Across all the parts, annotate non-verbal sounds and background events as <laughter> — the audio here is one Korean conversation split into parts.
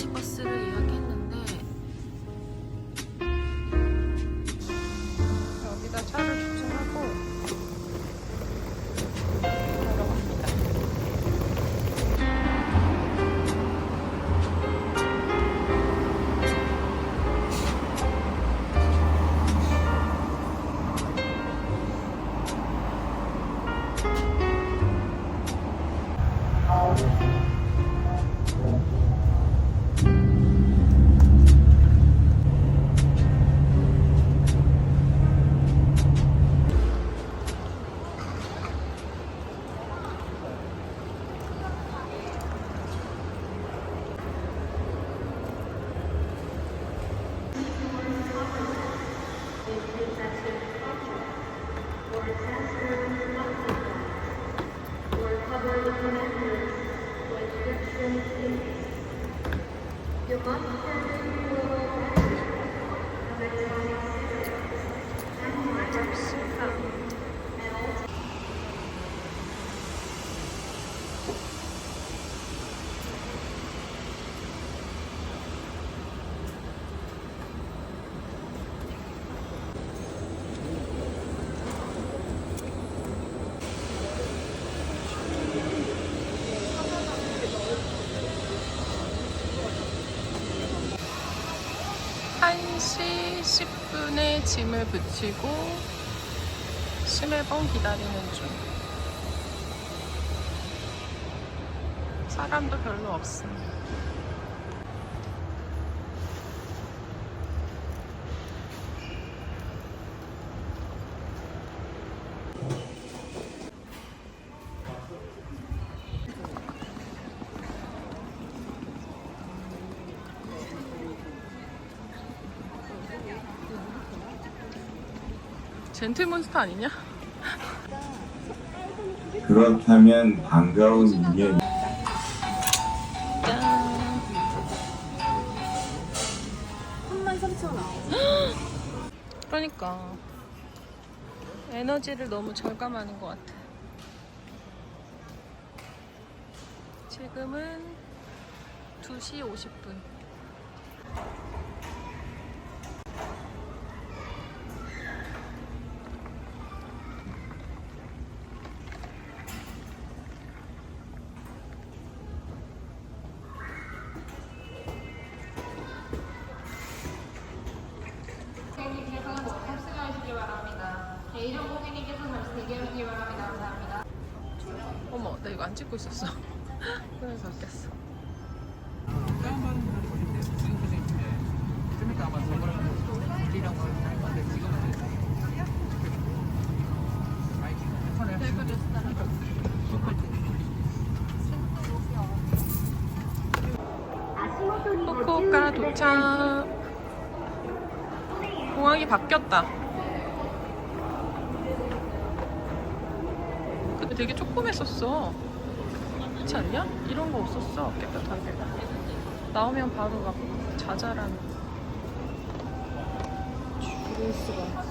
시내버스를 예약 啊 1시 10분에 짐을 붙이고 심해봉 기다리는 중. 사람도 별로 없습니다. 젠틀몬스터 아니냐? 그렇다면 반가운 인연 짠. 33,000원. 그러니까 에너지를 너무 절감하는 것 같아. 지금은 2시 50분. 안 찍고 있었어. <laughs> 그래서 꼈어. 후쿠오카 도착. 공항이 바뀌었다. 근데 되게 조그맸었어. 그렇지 않냐? 이런 거 없었어. 깨끗하게. 나오면 바로 막 자잘한 주스가.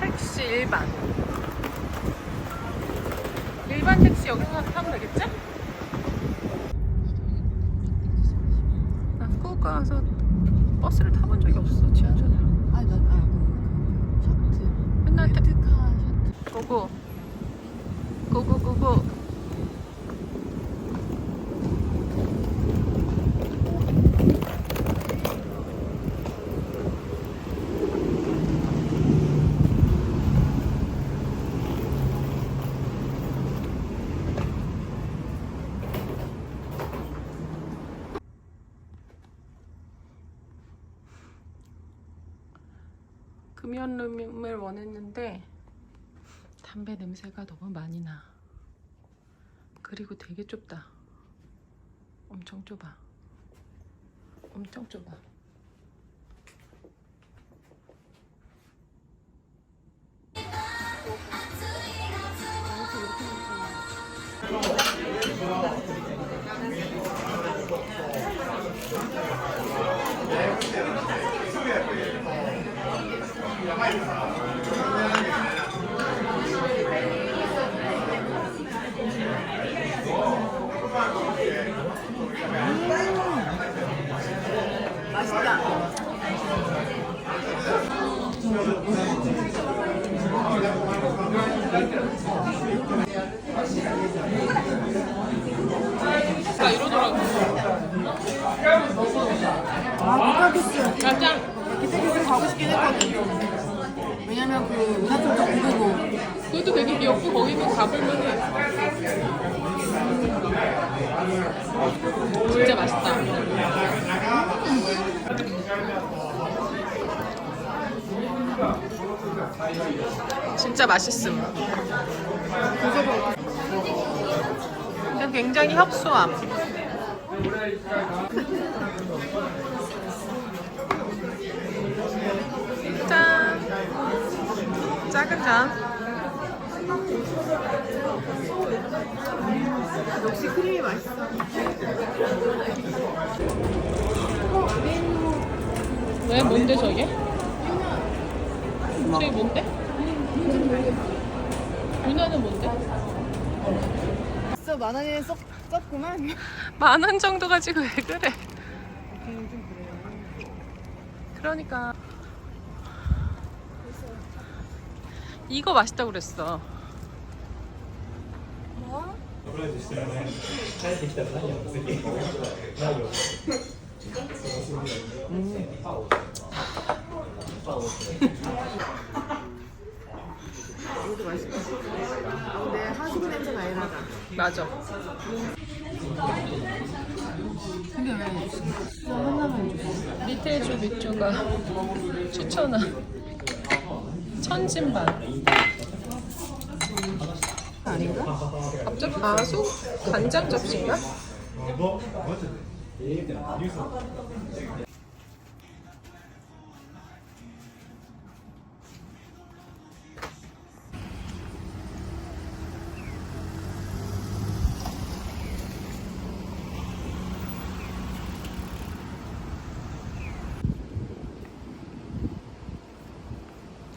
택시 일반. 일반 택시 여기서 타면 되겠지? 나 후쿠오카 가서 버스를 타본 적이 없어 지하철을 아니, 나, 아, 그, 그, 셔틀. 맨날 타- 렌트카 셔틀. 고고 고고고고 금연룸을 원했는데 담배 냄새가 너무 많이 나. 그리고 되게 좁다. 엄청 좁아. 엄청 좁아. 가고 싶긴 했거든. 왜냐면 그 은하철도 부르고. 그것도 되게 귀엽고 거기도 가볼만 해. 진짜 맛있다. 진짜 맛있음. 굉장히 협소함. 잔. 역시 크림이 맛있어. 왜 뭔데 저게? 저게 뭔데? 유나는 뭔데? 진짜 만 원에 썩 썼구만. 만 원 정도 가지고 왜 그래? 그러니까 이거 맛있다고 그랬어. 맞아. 근데 왜 수저 하나만 줬어? 밑에 주 밑주가 추천한 천진반. 아닌가? 갑자기 아소 간장 접시인가?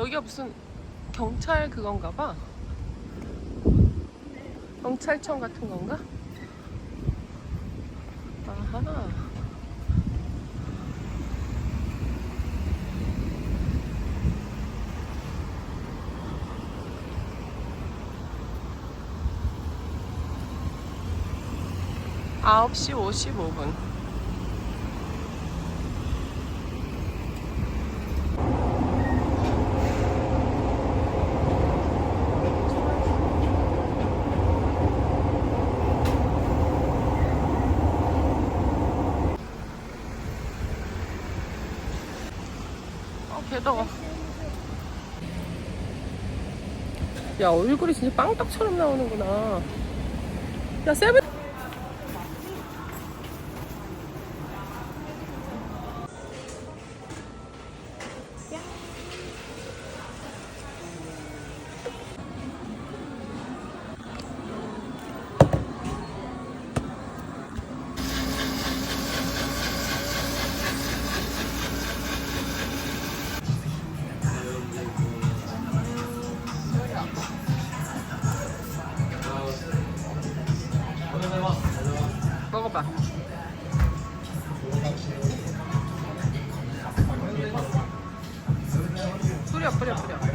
여기가 무슨 경찰 그건가 봐. 경찰청 같은 건가? 아하. 아홉 시 오십오 분. 어, 개더워. 야, 얼굴이 진짜 빵떡처럼 나오는구나. 야, 세븐. 뿌려, 뿌려, 뿌려.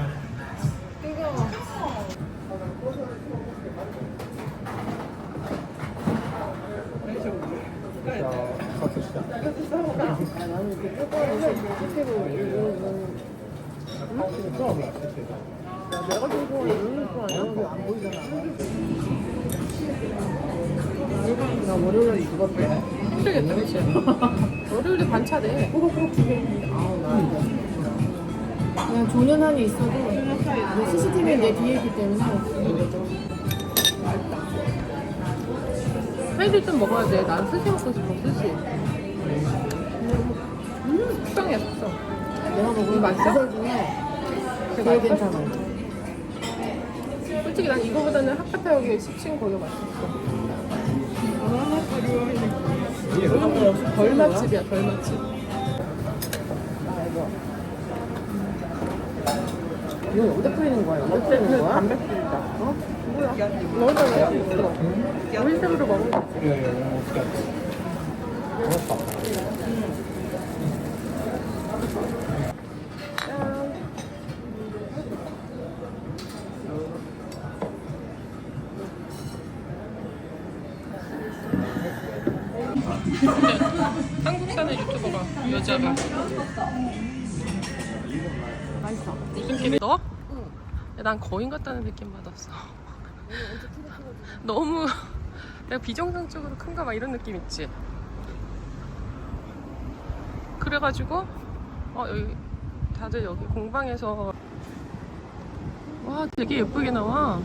내가 들고 있는 거 아니야? 안 보이잖아. 나 월요일에 이거 빼. 힘들겠다, 그치? <laughs> 월요일에 반차돼. 그냥 조년한이 있어도 CCTV는 내 뒤에 있기 때문에 회를 좀 먹어야 돼. 난 스시 먹고 싶어, 스시. 음, 숙성이야, 숙성. 내가 먹은 맛있어? 맛살 중에 제일 괜찮아. 솔직히 난 이거보다는 학파타역에 시킨 거기가 맛있었어. 덜 맛집이야, 덜 맛집. 이거 이건 어디 뿌리는 거야? 어디 뿌리는 거야? 담배 뿌린다. 어? 뭐야? 먹을까 왜? 물색으로 먹은 거지. 그래, 먹자. 한국 사는 유튜버가 여자가 맛있어. 기분? 너? 야, 난 거인 같다는 느낌 받았어. 너무 <laughs> 내가 비정상적으로 큰가 막 이런 느낌 있지. 그래가지고 어 여기 다들 여기 공방에서 와 되게 예쁘게 나와.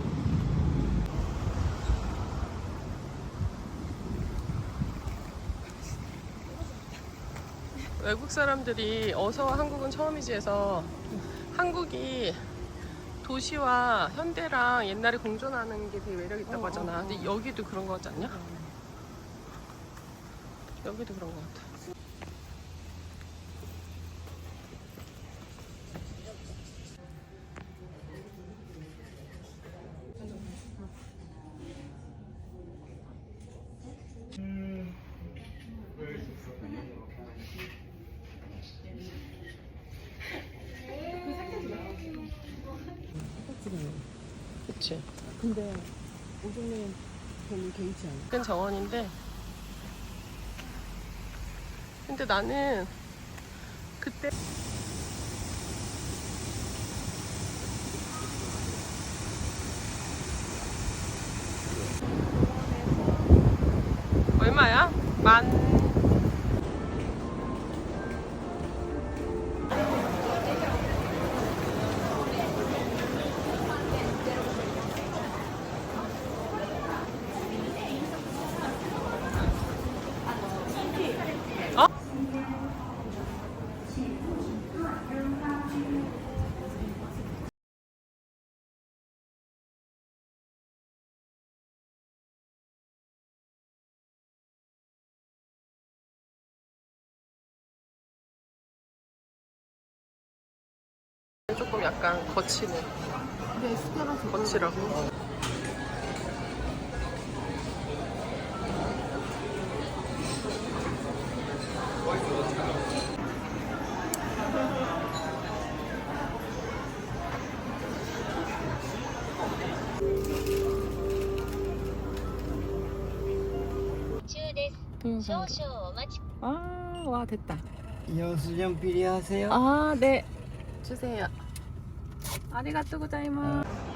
외국 사람들이 어서 한국은 처음이지 해서 한국이 도시와 현대랑 옛날에 공존하는 게 되게 매력 있다고 하잖아. 근데 여기도 그런 거 같지 않냐? 여기도 그런 거 같아. 그치? 근데 오종님 별로 개의치 않아. 큰 정원인데 근데 나는 그때 얼마야? 만 조금 약간 거치네 근데 숟가락 거치라고 아, 와 됐다. 영수증 필요하세요? 아, 네. 주세요. 아리가또 고자이마.